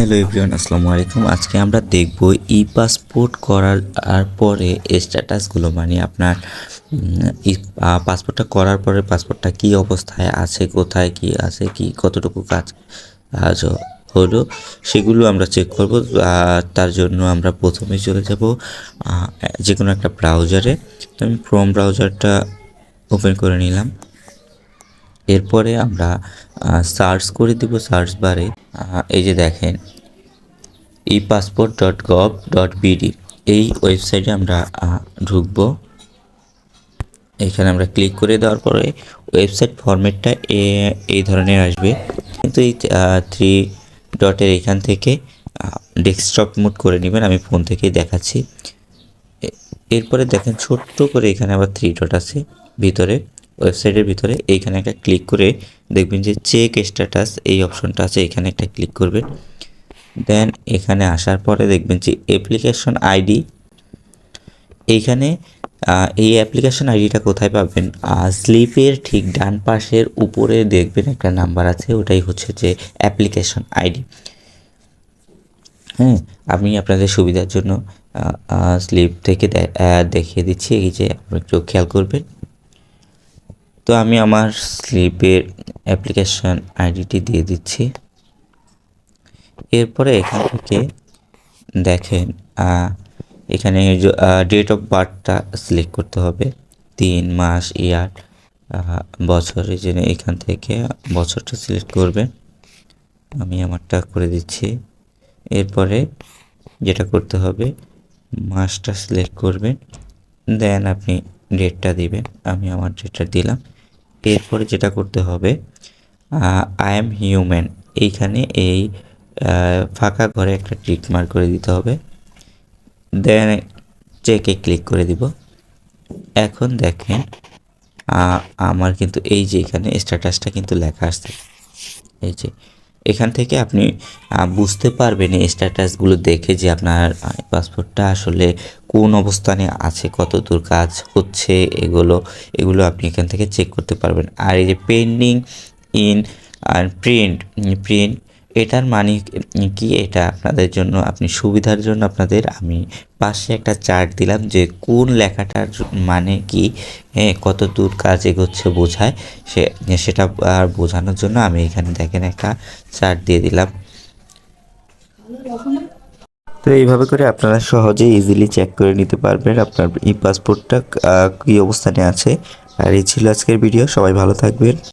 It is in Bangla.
হ্যালো এভরিওয়ান, আসসালামু আলাইকুম। আজকে আমরা দেখব ই পাসপোর্ট করার পরে স্ট্যাটাসগুলো মানে আপনার ই পাসপোর্টটা করার পরে পাসপোর্টটা কি অবস্থায় আছে, কোথায় কি আছে, কি, কতটুকু কাজ কাজ হলো, সেগুলো আমরা চেক করব। তার জন্য আমরা প্রথমে চলে যাব যে কোনো একটা ব্রাউজারে তো আমি ক্রোম ব্রাউজারটা ওপেন করে নিলাম। এরপরে আমরা সার্চ করে দিব সার্চ বারে এই যে দেখেন e passport dot gov dot BD এই ওয়েবসাইটে আমরা ঢুকবো। এখানে আমরা ক্লিক করে দেওয়ার পরে ওয়েবসাইট ফরম্যাটটা এই ধরনের আসবে। কিন্তু এই থ্রি ডটের এখান থেকে ডেস্কটপ মোড করে নেবেন, আমি ফোন থেকেই দেখাচ্ছি। এরপরে দেখেন ছোট্ট করে এখানে আবার থ্রি ডট আছে ভিতরে। ওয়েবসাইটের ভিতরে এইখানে একটা ক্লিক করে দেখবেন যে চেক স্ট্যাটাস এই অপশনটা আছে, এখানে একটা ক্লিক করবেন। দেন এখানে আসার পরে দেখবেন যে অ্যাপ্লিকেশন আইডি এইখানে এই অ্যাপ্লিকেশন আইডিটা কোথায় পাবেন? স্লিপের ঠিক ডান পাশের উপরে দেখবেন একটা নাম্বার আছে, ওটাই হচ্ছে যে অ্যাপ্লিকেশন আইডি হ্যাঁ আমি আপনাদের সুবিধার জন্য স্লিপ থেকে দেখিয়ে দিচ্ছি, এই যে আপনারা একটু খেয়াল করবেন। তো আমি আমার স্লিপের অ্যাপ্লিকেশন আইডিটি দিয়ে দিচ্ছি। এরপরে এখান থেকে দেখেন এখানে ডেট অফ বার্থটা সিলেক্ট করতে হবে। তিন মাস, ইয়ার বছরের জন্য এখান থেকে বছরটা সিলেক্ট করবেন। আমি আমারটা করে দিচ্ছি। এরপরে যেটা করতে হবে, মাসটা সিলেক্ট করবেন। দেন আপনি ডেটটা দিবেন। আমি আমার ডেটটা দিলাম। এরপরে যেটা করতে হবে আই এম হিউম্যান এইখানে এই ফাঁকা ঘরে একটা টিক মার্ক করে দিতে হবে। দেন চেকে ক্লিক করে দিব। এখন দেখেন আমার কিন্তু এই যে এখানে স্ট্যাটাসটা কিন্তু লেখা আসছে এই যে, এখান থেকে আপনি বুঝতে পারবেন এই স্ট্যাটাসগুলো দেখে যে আপনার পাসপোর্টটা আসলে কোন অবস্থানে আছে কত দূর কাজ হচ্ছে, এগুলো এগুলো আপনি এখান থেকে চেক করতে পারবেন। আর এই যে পেন্ডিং ইন আর প্রিন্ট প্রিন্ট এটার মানে কি? এটা আপনাদের জন্য, আপনি সুবিধার জন্য আপনাদের আমি পাশে একটা চার্ট দিলাম যে কোন লেখাটার মানে কি হ্যাঁ কত দূর কাজ এগোচ্ছে বোঝায়। সে, সেটা আর বোঝানোর জন্য আমি এখানে দেখেন একটা চার্ট দিয়ে দিলাম। তো এইভাবে করে আপনারা সহজে ইজিলি চেক করে নিতে পারবেন আপনার ই পাসপোর্টটা কী অবস্থানে আছে। আর এই ছিল আজকের ভিডিও সবাই ভালো থাকবেন।